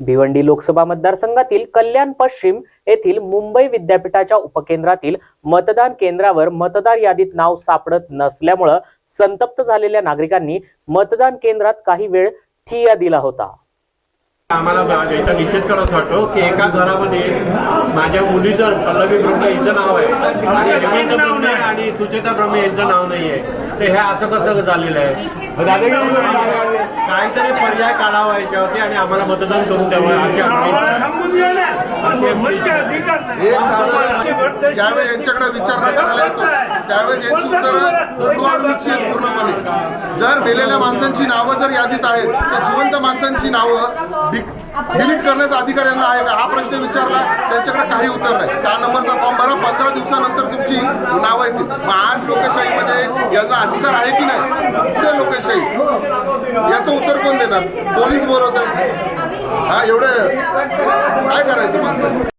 भिवंडी लोकसभा मतदारसंघातील कल्याण पश्चिम येथील मुंबई विद्यापीठाच्या उपकेंद्रातील मतदान केंद्रावर मतदार यादीत नाव सापडत नसल्यामुळं संतप्त झालेल्या नागरिकांनी मतदान केंद्रात काही वेळ ठिय्या दिला होता. आम्हाला याचा निषेध करायचा वाटतो की एका घरामध्ये माझ्या मुलीचं पल्लवी ब्रह्मे हिचं नाव आहे. आणि हेमंत ब्रह्मे आणि सुचेता ब्रह्मे यांचं नाव नाही आहे तर हे असं कसं झालेलं आहे? काहीतरी पर्याय काढावा याच्यावरती आणि आम्हाला मतदान करून द्यावं अशी. हे साधारण ज्यावेळेस यांच्याकडे विचारणा करायला येतो त्यावेळेस यांची उत्तरं पूर्णविक्षित पूर्णपणे. जर मेलेल्या माणसांची नावं जर यादीत आहेत तर जिवंत माणसांची नावं डिलीट करण्याचा अधिकार यांना आहे का? हा प्रश्न विचारला त्यांच्याकडे काही उत्तर नाही. सहा नंबरचा फॉर्म भरा पंधरा दिवसानंतर तुमची नावं येतील. यांना अधिकार आहे की नाही? कुठे लोकशाही याचं उत्तर कोण देणार? पोलीस बोलवत हा एवढं काय करायचं माणसं?